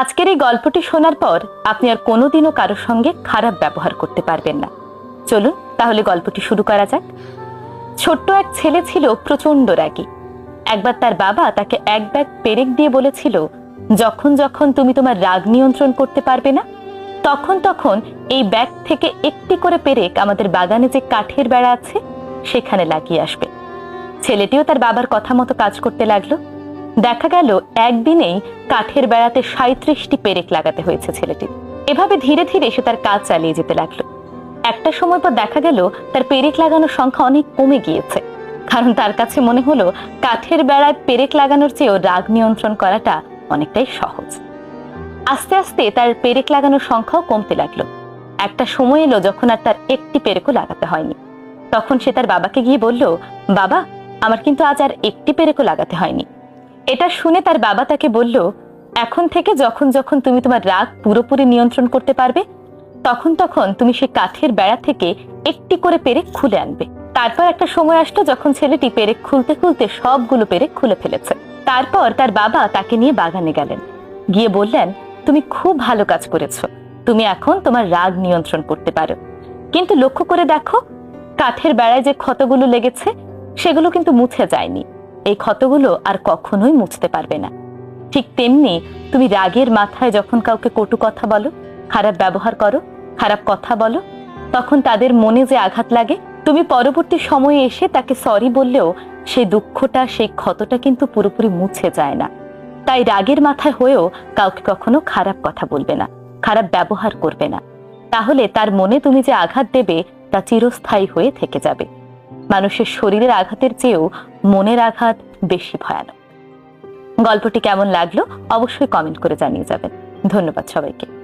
আজকের এই গল্পটি শোনার পর আপনি আর কোনোদিনও কারোর সঙ্গে খারাপ ব্যবহার করতে পারবেন না। চলুন, তাহলে গল্পটি শুরু করা যাক। ছোট্ট এক ছেলে ছিল প্রচণ্ড রাগী। একবার তার বাবা তাকে এক ব্যাগ পেরেক দিয়ে বলেছিল, যখন যখন তুমি তোমার রাগ নিয়ন্ত্রণ করতে পারবে না, তখন তখন এই ব্যাগ থেকে একটি করে পেরেক আমাদের বাগানে যে কাঠের বেড়া আছে, সেখানে লাগিয়ে আসবে। ছেলেটিও তার বাবার কথা মতো কাজ করতে লাগল। দেখা গেল, একদিনেই কাঠের বেড়াতে সাঁত্রিশটি পেরেক লাগাতে হয়েছে ছেলেটির। এভাবে ধীরে ধীরে সে তার কাজ চালিয়ে যেতে লাগল। একটা সময় পর দেখা গেল, তার পেরেক লাগানোর সংখ্যা অনেক কমে গিয়েছে। কারণ তার কাছে মনে হলো, কাঠের বেড়ায় পেরেক লাগানোর চেয়েও রাগ নিয়ন্ত্রণ করাটা অনেকটাই সহজ। আস্তে আস্তে তার পেরেক লাগানোর সংখ্যাও কমতে লাগল। একটা সময় এলো যখন আর তার একটি পেরেকও লাগাতে হয়নি। তখন সে তার বাবাকে গিয়ে বলল, বাবা, আমার কিন্তু আজ আর একটি পেরেকও লাগাতে হয়নি। এটা শুনে তার বাবা তাকে বলল, এখন থেকে যখন যখন তুমি তোমার রাগ পুরোপুরি নিয়ন্ত্রণ করতে পারবে, তখন তখন তুমি সেই কাঠের বেড়া থেকে একটি করে পেরেক খুলে আনবে। তারপর একটা সময় আসলো যখন ছেলেটি পেরেক খুলতে খুলতে সবগুলো পেরেক খুলে ফেলেছে। তারপর তার বাবা তাকে নিয়ে বাগানে গেলেন। গিয়ে বললেন, তুমি খুব ভালো কাজ করেছ। তুমি এখন তোমার রাগ নিয়ন্ত্রণ করতে পারো। কিন্তু লক্ষ্য করে দেখো, কাঠের বেড়ায় যে ক্ষতগুলো লেগেছে, সেগুলো কিন্তু মুছে যায়নি। এই ক্ষতগুলো আর কখনোই মুছতে পারবে না। ঠিক তেমনি তুমি রাগের মাথায় যখন কাউকে কটু কথা বলো, খারাপ ব্যবহার করো, খারাপ কথা বলো, তখন তাদের মনে যে আঘাত লাগে, তুমি পরবর্তী সময়ে এসে তাকে সরি বললেও সেই দুঃখটা, সেই ক্ষতটা কিন্তু পুরোপুরি মুছে যায় না। তাই রাগের মাথায় হয়েও কাউকে কখনো খারাপ কথা বলবে না, খারাপ ব্যবহার করবে না। তাহলে তার মনে তুমি যে আঘাত দেবে তা চিরস্থায়ী হয়ে থেকে যাবে। মানুষের শরীরের আঘাতের চেয়েও মনের আঘাত বেশি ভয়ানক। গল্পটি কেমন লাগল অবশ্যই কমেন্ট করে জানিয়ে যাবেন। ধন্যবাদ সবাইকে।